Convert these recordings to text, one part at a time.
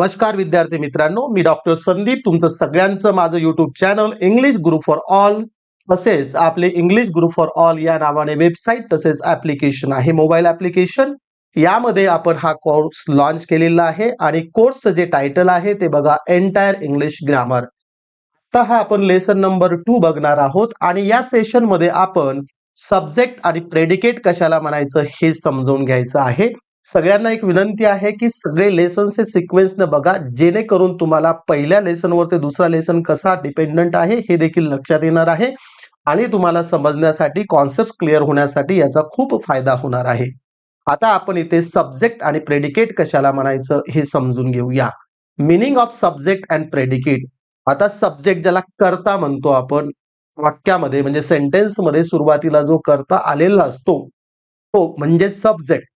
नमस्कार विद्यार्थी मित्रांनो. मी डॉक्टर संदीप तुमचं सगळ्यांचं माझं YouTube channel English group for all तसेच आपले इंग्लिश ग्रुप फॉर ऑल या नावाने वेबसाईट तसेच ऍप्लिकेशन आहे मोबाईल ऍप्लिकेशन यामध्ये आपण हा कोर्स लॉन्च केलेला आहे आणि कोर्सचं जे टायटल आहे ते बघा एंटायर इंग्लिश ग्रामर तर हा आपण लेसन नंबर टू बघणार आहोत आणि या सेशनमध्ये आपण सब्जेक्ट आणि प्रेडिकेट कशाला म्हणायचं हे समजून घ्यायचं आहे. सगळ्यांना एक विनंती आहे की सगळे लेसन्स हे सिक्वेन्सने बघा जेणेकरून तुम्हाला पहिल्या लेसनवर ते दुसरा लेसन कसा डिपेंडंट आहे हे देखील लक्षात येणार आहे. आणि तुम्हाला समजण्यासाठी कॉन्सेप्ट क्लिअर होण्यासाठी याचा खूप फायदा होणार आहे. आता आपण इथे सब्जेक्ट आणि प्रेडिकेट कशाला म्हणायचं हे समजून घेऊया. Meaning of subject and predicate आता सब्जेक्ट ज्याला करता म्हणतो आपण वाक्यामध्ये म्हणजे सेंटेन्समध्ये सुरुवातीला जो करता आलेला असतो तो म्हणजे सब्जेक्ट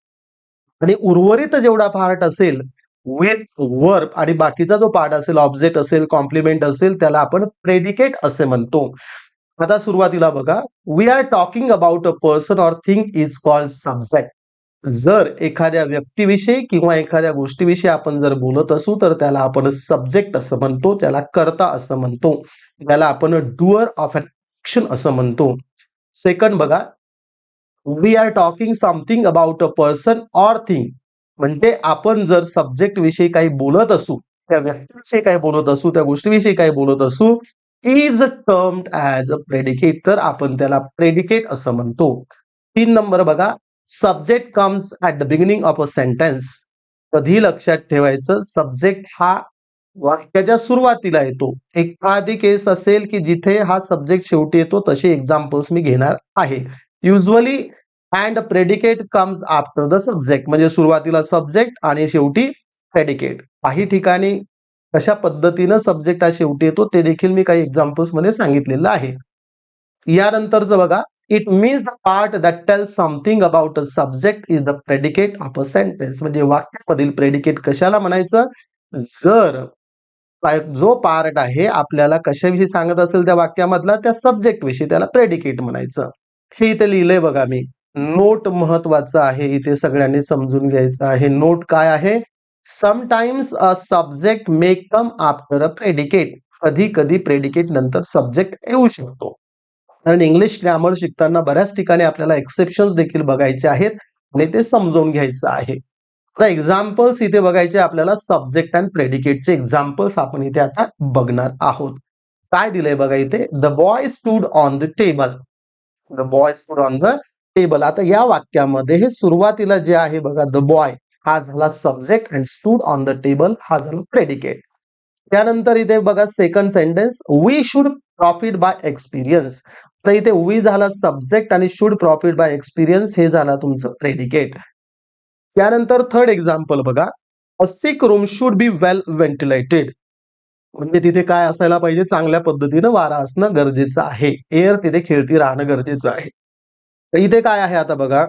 आणि उर्वरित जेवढा पार्ट असेल विथ वर्ब आणि बाकीचा जो पार्ट असेल ऑब्जेक्ट असेल कॉम्प्लिमेंट असेल त्याला आपण प्रेडिकेट असे म्हणतो. आता सुरुवातीला बघा we are talking about a person or thing is called subject जर एखाद्या व्यक्तीविषयी किंवा एखाद्या गोष्टीविषयी आपण जर बोलत असू तर त्याला आपण सब्जेक्ट असं म्हणतो त्याला करता असं म्हणतो त्याला आपण डुअर ऑफ ऍक्शन असं म्हणतो. सेकंड बघा we are talking something about a person or thing म्हणजे आपण जर सब्जेक्ट विषयी काही बोलत असू त्या व्यक्तीविषयी काही बोलत असू त्या गोष्टीविषयी काही बोलत असू is termed as a predicate तर आपण त्याला प्रेडिकेट असं म्हणतो. तीन नंबर बघा subject comes at the beginning of a sentence कधी लक्षात ठेवायचं? सब्जेक्ट हा वाक्याच्या सुरुवातीला येतो. एखादी केस असेल की जिथे हा सब्जेक्ट शेवटी येतो तसे एक्झाम्पल्स मी घेणार आहे. Usually and predicate comes after the subject म्हणजे सुरुवातीला सब्जेक्ट आणि शेवटी प्रेडिकेट काही ठिकाणी कशा पद्धतीनं सब्जेक्ट हा शेवटी येतो ते देखील मी काही एक्झाम्पल्समध्ये सांगितलेलं आहे. यानंतरचं बघा it means the part that tell something about a subject is the predicate of a sentence म्हणजे वाक्यामधील प्रेडिकेट कशाला म्हणायचं? जर जो पार्ट आहे आपल्याला कशाविषयी सांगत असेल त्या वाक्यामधला त्या सब्जेक्ट विषयी त्याला प्रेडिकेट म्हणायचं. हे इथे लिहिलंय बघा मी. नोट महत्वाचं आहे इथे सगळ्यांनी समजून घ्यायचं आहे. नोट काय आहे? Sometimes a subject may come after a predicate कधी कधी प्रेडिकेट नंतर सब्जेक्ट येऊ शकतो. कारण इंग्लिश ग्रामर शिकताना बऱ्याच ठिकाणी आपल्याला एक्सेप्शन देखील बघायचे आहेत आणि ते समजून घ्यायचं आहे. आता एक्झाम्पल्स इथे बघायचे आपल्याला सब्जेक्ट अँड प्रेडिकेटचे एक्झाम्पल्स आपण इथे आता बघणार आहोत. काय दिलंय बघा इथे? The boy stood on the table the boy stood on the table आता या वाक्यामध्ये हे सुरुवातीला जे आहे बघा द बॉय हा झाला subject and stood on the table हा झाला प्रेडिकेट त्यानंतर इथे बघा second sentence we should profit by experience तर इथे वी झाला सब्जेक्ट आणि शुड प्रॉफिट बाय एक्सपिरियन्स हे झाला तुमचं प्रेडिकेट त्यानंतर थर्ड एक्झाम्पल बघा a sick room should be well ventilated म्हणजे तिथे काय असायला पाहिजे? चांगल्या पद्धतीनं वारा असणं गरजेचं आहे. एअर तिथे खेळती राहणं गरजेचं आहे. तर इथे काय आहे आता बघा.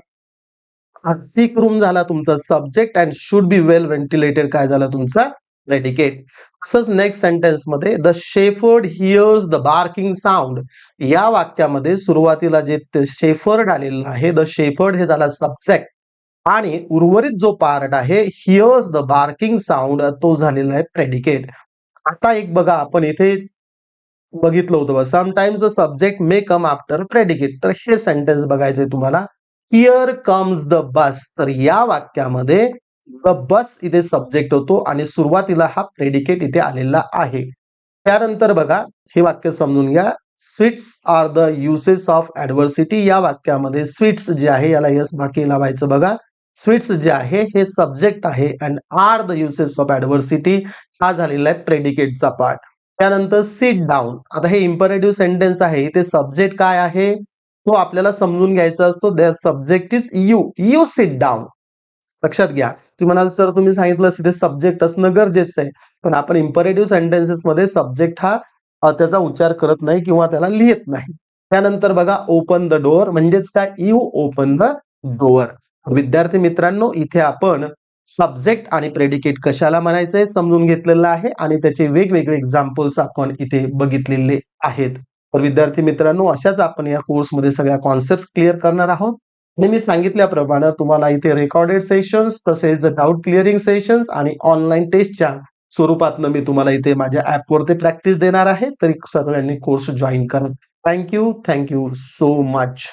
आर्थिक रूम झाला तुमचा subject and should be well ventilated काय झाला तुमचा? रेडिकेट तसंच next सेंटेन्समध्ये the shepherd hears the barking sound या वाक्यामध्ये सुरुवातीला जे शेफर्ड आलेलं आहे द शेफर्ड हे झाला सब्जेक्ट आणि उर्वरित जो पार्ट आहे हिअर्स द बार्किंग साऊंड तो झालेला आहे प्रेडिकेट आता एक बघा आपण इथे बघितलं होतं sometimes the subject may come after predicate तर हे सेंटेन्स बघायचंय तुम्हाला. हिअर कम्स द बस तर या वाक्यामध्ये द बस इथे सब्जेक्ट होतो आणि सुरुवातीला हा प्रेडिकेट इथे आलेला आहे. त्यानंतर बघा हे वाक्य समजून घ्या. Sweets are the uses of adversity या वाक्यामध्ये स्वीट्स जे आहे याला यस बाकी लावायचं बघा. स्वीट्स जे आहे हे सब्जेक्ट आहे and are the uses of adversity हा झालेला आहे प्रेडिकेटचा पार्ट त्यानंतर सिट डाऊन आता हे इम्परेटिव्ह सेंटेन्स आहे. इथे सब्जेक्ट काय आहे? तो आपल्याला समजून घ्यायचा असतो. The subject is you you sit down लक्षात घ्या. तुम्ही म्हणाल सर तुम्ही सांगितलं तिथे सब्जेक्ट असणं गरजेचं आहे. पण आपण इम्परेटिव्ह सेंटेन्सेसमध्ये सब्जेक्ट हा त्याचा उच्चार करत नाही किंवा त्याला लिहित नाही. त्यानंतर बघा ओपन द डोअर म्हणजेच काय? यू ओपन द डोअर विद्यार्थी मित्रांनो इथे आपण सब्जेक्ट आणि प्रेडिकेट कशाला म्हणायचंय? समजून घेतलेलं आहे आणि त्याचे वेगवेगळे एक्झाम्पल्स आपण इथे बघितलेले आहेत. तर विद्यार्थी मित्रांनो अशाच आपण या कोर्समध्ये सगळ्या कॉन्सेप्ट क्लिअर करणार आहोत. आणि मी सांगितल्याप्रमाणे तुम्हाला इथे रेकॉर्डेड सेशन्स तसेच डाऊट क्लिअरिंग सेशन्स आणि ऑनलाईन टेस्टच्या स्वरूपातनं मी तुम्हाला इथे माझ्या ऍपवरती प्रॅक्टिस देणार आहे. तरी सगळ्यांनी कोर्स जॉईन करा. Thank you thank you so much